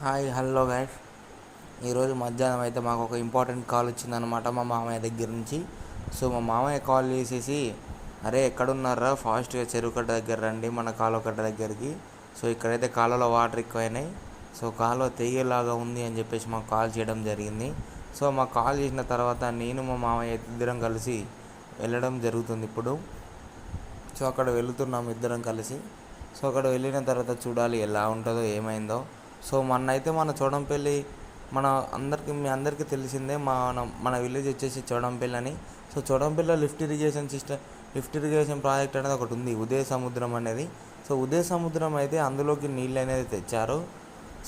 Hi hello guys ఈరోజు మధ్యాహ్నం అయితే మాకు ఒక ఇంపార్టెంట్ కాల్ వచ్చిందనమాట మా మామయ్య దగ్గర నుంచి. సో మా మామయ్య కాల్ చేసేసి అరే ఎక్కడున్నారా? ఫాస్ట్గా చెరువు కట్ట దగ్గర రండి మన కాలువ కట్ట దగ్గరికి. సో ఇక్కడైతే కాలువలో వాటర్ ఎక్కువైనాయి. సో కాలువ తెగేలాగా ఉంది అని చెప్పేసి మాకు కాల్ చేయడం జరిగింది. సో మాకు కాల్ చేసిన తర్వాత నేను మా మామయ్య ఇద్దరం కలిసి వెళ్ళడం జరుగుతుంది ఇప్పుడు. సో అక్కడ వెళుతున్నాం ఇద్దరం కలిసి. సో అక్కడ వెళ్ళిన తర్వాత చూడాలి ఎలా ఉంటుందో ఏమైందో. సో మొన్న అయితే మన చోడంపల్లి మన అందరికీ మీ అందరికీ తెలిసిందే మన మన విలేజ్ వచ్చేసి చోడంపల్లి అని. So చోడంపల్లిలో lift irrigation system lift irrigation project అనేది ఒకటి ఉంది ఉదయ సముద్రం అనేది. సో ఉదయ సముద్రం అయితే అందులోకి నీళ్ళు అనేది తెచ్చారు.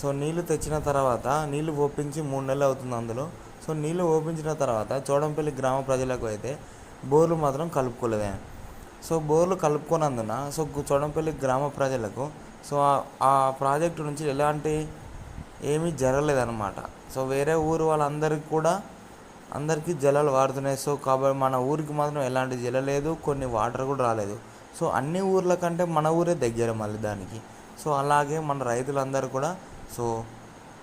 సో నీళ్ళు తెచ్చిన తర్వాత నీళ్ళు ఓపించి మూడు నెలలు అవుతుంది అందులో. సో నీళ్ళు ఓపించిన తర్వాత చోడంపల్లి గ్రామ ప్రజలకు అయితే బోర్లు మాత్రం కలుపుకోలేదే. సో బోర్లు కలుపుకోనందున సో చోడంపల్లి గ్రామ ప్రజలకు సో ఆ- ప్రాజెక్టు నుంచి ఎలాంటి ఏమీ జరగలేదన్నమాట. సో వేరే ఊరు వాళ్ళందరికీ కూడా అందరికీ జలాలు వాడుతున్నాయి. సో కాబట్టి మన ఊరికి మాత్రం ఎలాంటి జల లేదు కొన్ని వాటర్ కూడా రాలేదు. సో అన్ని ఊర్ల కంటే మన ఊరే దగ్గర మళ్ళీ దానికి. సో అలాగే మన రైతులందరూ కూడా సో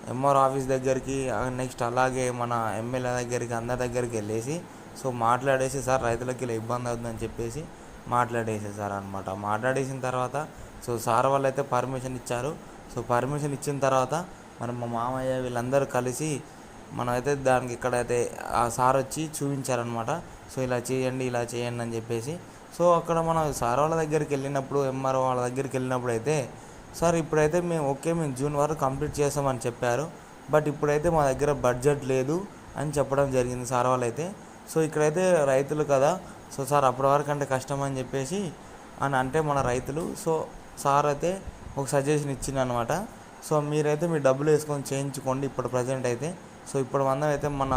ఎంఆర్ ఆఫీస్ దగ్గరికి నెక్స్ట్ అలాగే మన ఎమ్మెల్యే దగ్గరికి అందరి దగ్గరికి వెళ్ళేసి సో మాట్లాడేసి సార్ రైతులకి ఇలా ఇబ్బంది అవుతుందని చెప్పేసి మాట్లాడేసేసారు అనమాట మాట్లాడేసిన తర్వాత సో సార్ వాళ్ళు అయితే పర్మిషన్ ఇచ్చారు. సో పర్మిషన్ ఇచ్చిన తర్వాత మనం మా మామయ్య వీళ్ళందరూ కలిసి మనమైతే దానికి దానికి ఇక్కడైతే ఆ సార్ వచ్చి చూపించారనమాట సో ఇలా చేయండి ఇలా చేయండి అని చెప్పేసి. సో అక్కడ మనం సార్ వాళ్ళ దగ్గరికి వెళ్ళినప్పుడు ఎంఆర్ఓ వాళ్ళ దగ్గరికి వెళ్ళినప్పుడు అయితే సార్ ఇప్పుడైతే మేము ఓకే మేము జూన్ వరకు కంప్లీట్ చేస్తామని చెప్పారు. బట్ ఇప్పుడైతే మా దగ్గర బడ్జెట్ లేదు అని చెప్పడం జరిగింది సార్ వాళ్ళు అయితే సో ఇక్కడైతే రైతులు కదా సో సార్ అప్పటి వరకు అంటే కష్టం అని చెప్పేసి అని అంటే మన రైతులు. సో సార్ అయితే ఒక సజెషన్ ఇచ్చింది అనమాట సో మీరైతే మీ డబ్బులు వేసుకొని చేయించుకోండి ఇప్పుడు ప్రజెంట్ అయితే. సో ఇప్పుడు మందం అయితే మన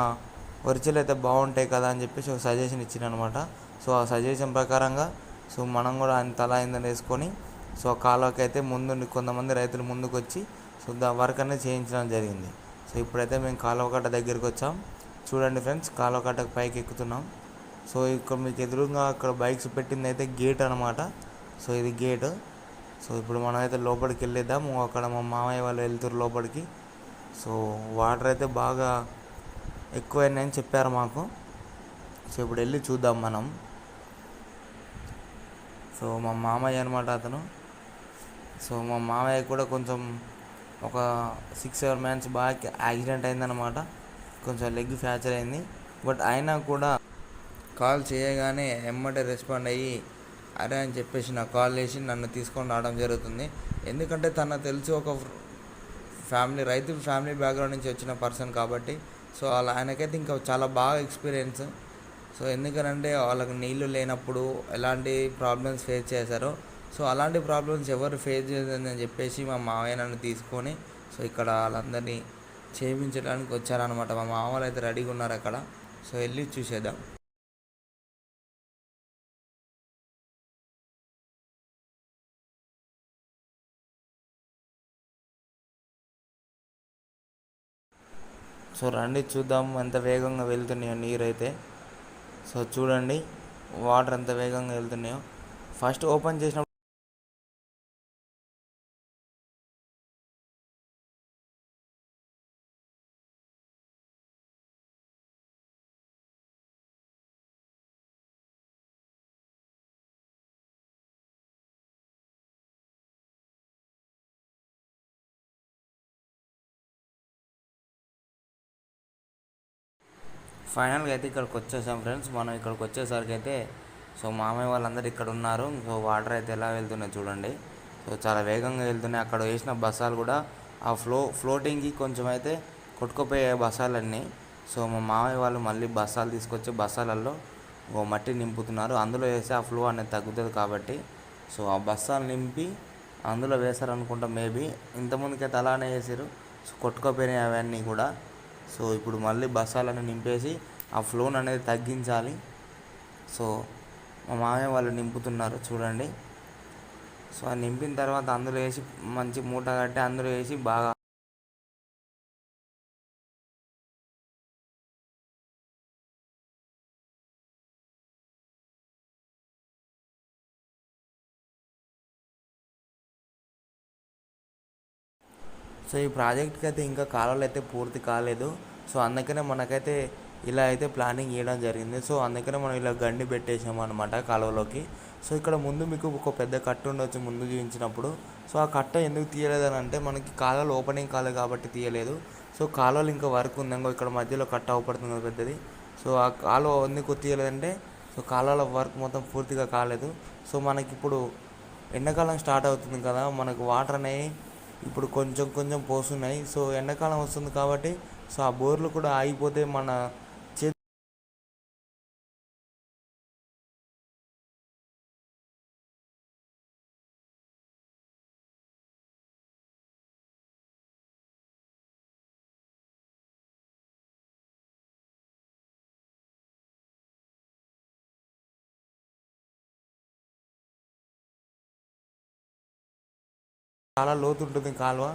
ఒరిజినల్ అయితే బాగుంటాయి కదా అని చెప్పేసి ఒక సజెషన్ ఇచ్చింది అనమాట సో ఆ సజెషన్ ప్రకారంగా సో మనం కూడా ఆయన తల అయిందని వేసుకొని సో ఆ కాలువకి అయితే ముందు కొంతమంది రైతులు ముందుకు వచ్చి సో దా వర్క్ అనేది చేయించడం జరిగింది. సో ఇప్పుడైతే మేము కాలువ కట్ట దగ్గరికి వచ్చాం. చూడండి ఫ్రెండ్స్ కాలువ కట్టకు పైకి ఎక్కుతున్నాం. సో ఇక్కడ మీకు ఎదురుగా అక్కడ బైక్స్ పెట్టింది అయితే గేట్ అనమాట సో ఇది గేట్. సో ఇప్పుడు మనం అయితే లోపలికి వెళ్ళేద్దాము. అక్కడ మా మామయ్య వాళ్ళు వెళ్తురు లోపలికి. సో వాటర్ అయితే బాగా ఎక్కువైనాయని చెప్పారు మాకు. సో ఇప్పుడు వెళ్ళి చూద్దాం మనం. సో మా మామయ్య అనమాట అతను. సో మా మామయ్య కూడా కొంచెం ఒక సిక్స్ సెవెన్ మ్యాన్స్ బాగా యాక్సిడెంట్ అయిందనమాట కొంచెం లెగ్ ఫ్రాక్చర్ అయింది. బట్ అయినా కూడా కాల్ చేయగానే ఎమ్మటే రెస్పాండ్ అయ్యి అరే అని చెప్పేసి నాకు కాల్ చేసి నన్ను తీసుకొని రావడం జరుగుతుంది. ఎందుకంటే తన తెలిసి ఒక ఫ్యామిలీ రైతు ఫ్యామిలీ బ్యాక్గ్రౌండ్ నుంచి వచ్చిన పర్సన్ కాబట్టి సో అలా ఆయనకైతే ఇంకా చాలా బాగా ఎక్స్పీరియన్స్. సో ఎందుకనంటే వాళ్ళకి నీళ్ళు లేనప్పుడు ఎలాంటి ప్రాబ్లమ్స్ ఫేస్ చేశారో సో అలాంటి ప్రాబ్లమ్స్ ఎవరు ఫేస్ చేయదని చెప్పేసి మా మావయ్య నన్ను తీసుకొని సో ఇక్కడ వాళ్ళందరినీ చేయించడానికి వచ్చారనమాట మా మామూలు అయితే రెడీగా ఉన్నారు అక్కడ. సో వెళ్ళి చూసేద్దాం. సో రండి చూద్దాం ఎంత వేగంగా వెళ్తున్నాయో నీరు అయితే సో చూడండి వాటర్ ఎంత వేగంగా వెళ్తున్నాయో. ఫస్ట్ ఓపెన్ చేసిన ఫైనల్గా అయితే ఇక్కడికి వచ్చేసాం ఫ్రెండ్స్. మనం ఇక్కడికి వచ్చేసరికి అయితే సో మామయ్య వాళ్ళందరూ ఇక్కడ ఉన్నారు. సో వాటర్ అయితే ఎలా వెళ్తున్నాయి చూడండి. సో చాలా వేగంగా వెళ్తున్నాయి. అక్కడ వేసిన బస్సాలు కూడా ఆ ఫ్లో ఫ్లోటింగ్కి కొంచెం అయితే కొట్టుకుపోయే బస్సాలన్నీ. సో మా మామయ్య వాళ్ళు మళ్ళీ బస్సాలు తీసుకొచ్చి బస్సాలలో ఓ మట్టి నింపుతున్నారు. అందులో వేస్తే ఆ ఫ్లో అనేది తగ్గుతుంది కాబట్టి సో ఆ బస్సాలు నింపి అందులో వేశారనుకుంటా మేబీ. ఇంతకుముందుకైతే అలానే వేసారు సో కొట్టుకుపోయినాయి అవన్నీ కూడా. సో ఇప్పుడు మళ్ళీ బస్సాలను నింపేసి ఆ ఫ్లోన్ అనేది తగ్గించాలి. సో మా మామయ్య వాళ్ళు నింపుతున్నారు చూడండి. సో అది నింపిన తర్వాత అందులో వేసి మంచి మూట కట్టి అందులో వేసి బాగా సో ఈ ప్రాజెక్ట్కి అయితే ఇంకా కాలువలు అయితే పూర్తి కాలేదు. సో అందుకనే మనకైతే ఇలా అయితే ప్లానింగ్ చేయడం జరిగింది. సో అందుకనే మనం ఇలా గండి పెట్టేసాం అనమాట కాలువలోకి. సో ఇక్కడ ముందు మీకు ఒక పెద్ద కట్ట ఉండొచ్చు ముందు చూపించినప్పుడు. సో ఆ కట్ట ఎందుకు తీయలేదని అంటే మనకి కాలువలు ఓపెనింగ్ కాలేదు కాబట్టి తీయలేదు. సో కాలువలు ఇంకా వర్క్ ఉందంగో ఇక్కడ మధ్యలో కట్ట అవపడుతుంది కదా పెద్దది. సో ఆ కాలువ ఎందుకు తీయలేదంటే సో కాలువల వర్క్ మొత్తం పూర్తిగా కాలేదు. సో మనకి ఇప్పుడు ఎండాకాలం స్టార్ట్ అవుతుంది కదా మనకు వాటర్ అనేవి ఇప్పుడు కొంచెం కొంచెం పోస్తున్నాయి సో ఎండాకాలం వస్తుంది కాబట్టి సో ఆ బోర్లు కూడా ఆగిపోతే మన చాలా లోతు ఉంటుంది కాలువ.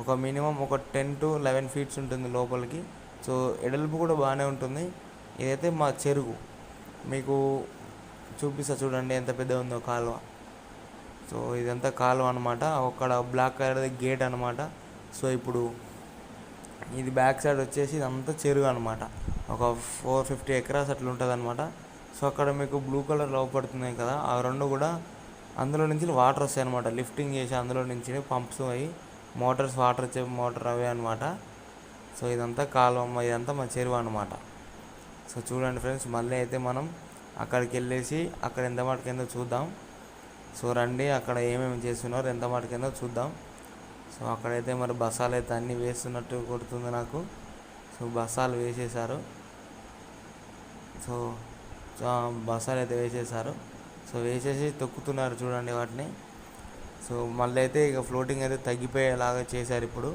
ఒక మినిమం ఒక టెన్ టు లెవెన్ ఫీట్స్ ఉంటుంది లోపలికి. సో ఎడల్పు కూడా బాగానే ఉంటుంది. ఇదైతే మా చెరువు మీకు చూపిస్తా చూడండి ఎంత పెద్ద ఉందో కాలువ. సో ఇదంతా కాలువ అనమాట అక్కడ బ్లాక్ కలర్ గేట్ అనమాట సో ఇప్పుడు ఇది బ్యాక్ సైడ్ వచ్చేసి ఇదంతా చెరువు అనమాట ఒక ఫోర్ ఫిఫ్టీ ఎకరాస్ అట్లా ఉంటుంది అనమాట సో అక్కడ మీకు బ్లూ కలర్ లోపడుతున్నాయి కదా. ఆ రెండు కూడా అందులో నుంచి వాటర్ వస్తాయి అనమాట లిఫ్టింగ్ చేసి అందులో నుంచి పంప్స్ అవి మోటార్స్ వాటర్ వచ్చే మోటార్ అవే అనమాట సో ఇదంతా కాలువ ఇదంతా మా చెరువు అనమాట సో చూడండి ఫ్రెండ్స్ మళ్ళీ అయితే మనం అక్కడికి వెళ్ళేసి అక్కడ ఎంత మాట కింద చూద్దాం. సో రండి అక్కడ ఏమేమి చేస్తున్నారు ఎంత మాట కింద చూద్దాం. సో అక్కడైతే మరి బసాలు అయితే అన్నీ వేస్తున్నట్టు కొడుతుంది నాకు. సో బసాలు వేసేశారు. సో సో బసాలు అయితే వేసేసారు సో వేసేసి తొక్కుతున్నారు చూడండి వాటిని. సో మళ్ళీ అయితే ఇక ఫ్లోటింగ్ అయితే తగ్గిపోయేలాగా చేశారు ఇప్పుడు.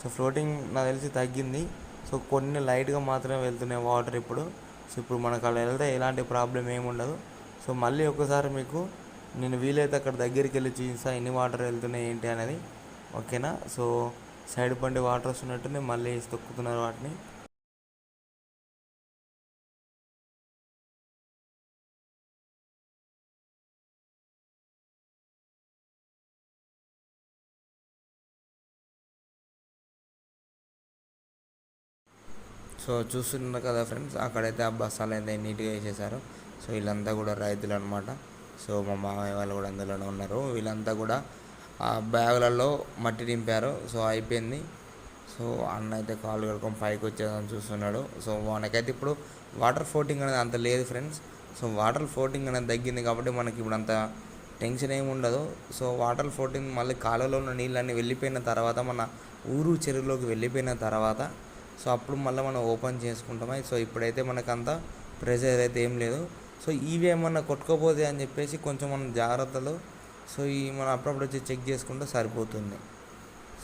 సో ఫ్లోటింగ్ నాకు తెలిసి తగ్గింది. సో కొన్ని లైట్గా మాత్రమే వెళ్తున్నాయి వాటర్ ఇప్పుడు. సో ఇప్పుడు మనకు అలా వెళ్తే ఎలాంటి ప్రాబ్లం ఏమి ఉండదు. సో మళ్ళీ ఒకసారి మీకు నేను వీలైతే అక్కడ దగ్గరికి వెళ్ళి చూపిస్తా ఎన్ని వాటర్ వెళ్తున్నాయి ఏంటి అనేది. ఓకేనా? సో సైడ్ పండి వాటర్ వస్తున్నట్టు మళ్ళీ తొక్కుతున్నారు వాటిని. సో చూస్తున్నారు కదా ఫ్రెండ్స్ అక్కడైతే ఆ బస్సాలు అయితే నీట్గా వేసేసారు సో వీళ్ళంతా కూడా రైతులు అనమాట సో మా మామయ్య వాళ్ళు కూడా అందులోనే ఉన్నారు. వీళ్ళంతా కూడా ఆ బ్యాగులలో మట్టి నింపారు సో అయిపోయింది. సో అన్న అయితే కాలు కడుకొని పైకి వచ్చేదని చూస్తున్నాడు. సో మనకైతే ఇప్పుడు వాటర్ ఫోటింగ్ అనేది అంత లేదు ఫ్రెండ్స్. సో వాటర్ ఫ్లోటింగ్ అనేది తగ్గింది కాబట్టి మనకి ఇప్పుడు అంత టెన్షన్ ఏమి ఉండదు. సో వాటర్ ఫోటింగ్ మళ్ళీ కాలువలో ఉన్న నీళ్ళన్నీ వెళ్ళిపోయిన తర్వాత మన ఊరు చెరువులోకి వెళ్ళిపోయిన తర్వాత సో అప్పుడు మళ్ళీ మనం ఓపెన్ చేసుకుంటామా? సో ఇప్పుడైతే మనకు అంత ప్రెషర్ అయితే ఏం లేదు. సో ఇవి ఏమన్నా కొట్టుకోపోతే అని చెప్పేసి కొంచెం మనం జాగ్రత్తలు సో ఈ మనం అప్పుడప్పుడు వచ్చి చెక్ చేసుకుంటే సరిపోతుంది.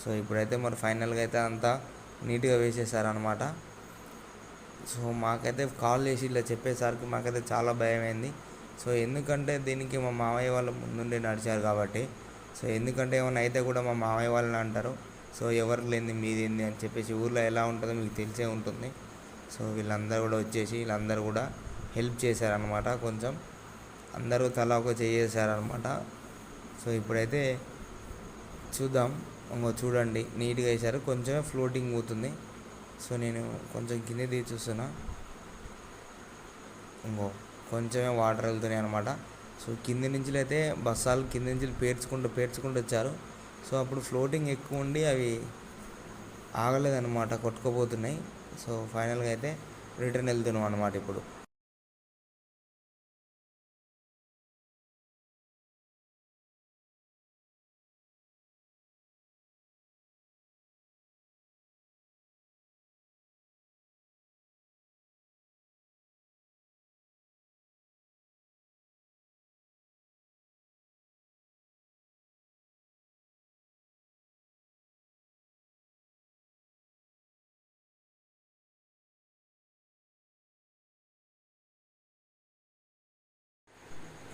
సో ఇప్పుడైతే మరి ఫైనల్గా అయితే అంతా నీట్గా వేసేసారనమాట సో మాకైతే కాల్ చేసి ఇలా చెప్పేసరికి మాకైతే చాలా భయమైంది. సో ఎందుకంటే దీనికి మా మామయ్య వాళ్ళు ముందుండి నడిచారు కాబట్టి సో ఎందుకంటే ఏమైనా అయితే కూడా మా మామయ్య వాళ్ళని అంటారు. సో ఎవరు లేని మీదేంది అని చెప్పేసి ఊర్లో ఎలా ఉంటుందో మీకు తెలిసే ఉంటుంది. సో వీళ్ళందరూ కూడా వచ్చేసి వీళ్ళందరూ కూడా హెల్ప్ చేశారనమాట కొంచెం. అందరూ తలా ఒక చేసారనమాట సో ఇప్పుడైతే చూద్దాం. ఇంకో చూడండి. నీట్గా వేశారు. కొంచెమే ఫ్లోటింగ్ పోతుంది. సో నేను కొంచెం కింద తీసి చూస్తున్నా. ఇంకో కొంచెమే వాటర్ వెళ్తున్నాయి అనమాట సో కింది నుంచి అయితే బస్సాలు కింది నుంచి పేర్చుకుంటూ పేర్చుకుంటూ వచ్చారు. సో అప్పుడు ఫ్లోటింగ్ ఎక్కువ ఉండి అవి ఆగలేదన్నమాట కొట్టుకుపోతున్నాయి. సో ఫైనల్గా అయితే రిటర్న్ వెళ్తున్నాం అనమాట ఇప్పుడు.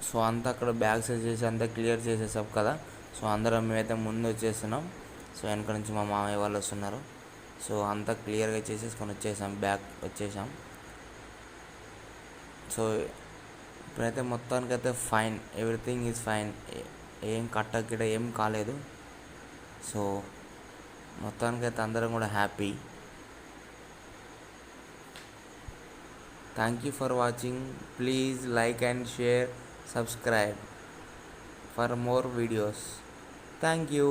సో అంతా అక్కడ బ్యాగ్స్ చేసి అంతా క్లియర్ చేసేసాం కదా. సో అందరం మేమైతే ముందు వచ్చేస్తున్నాం సో వెనక నుంచి మా మామయ్య వాళ్ళు వస్తున్నారు. సో అంతా క్లియర్గా చేసేసుకొని వచ్చేసాం బ్యాగ్ వచ్చేసాం. సో ఇప్పుడైతే మొత్తానికైతే ఫైన్ ఎవ్రీథింగ్ ఈజ్ ఫైన్. ఏం కట్ట ఏం కాలేదు. సో మొత్తానికైతే అందరం కూడా happy. Thank you for watching please like and share subscribe for more videos thank you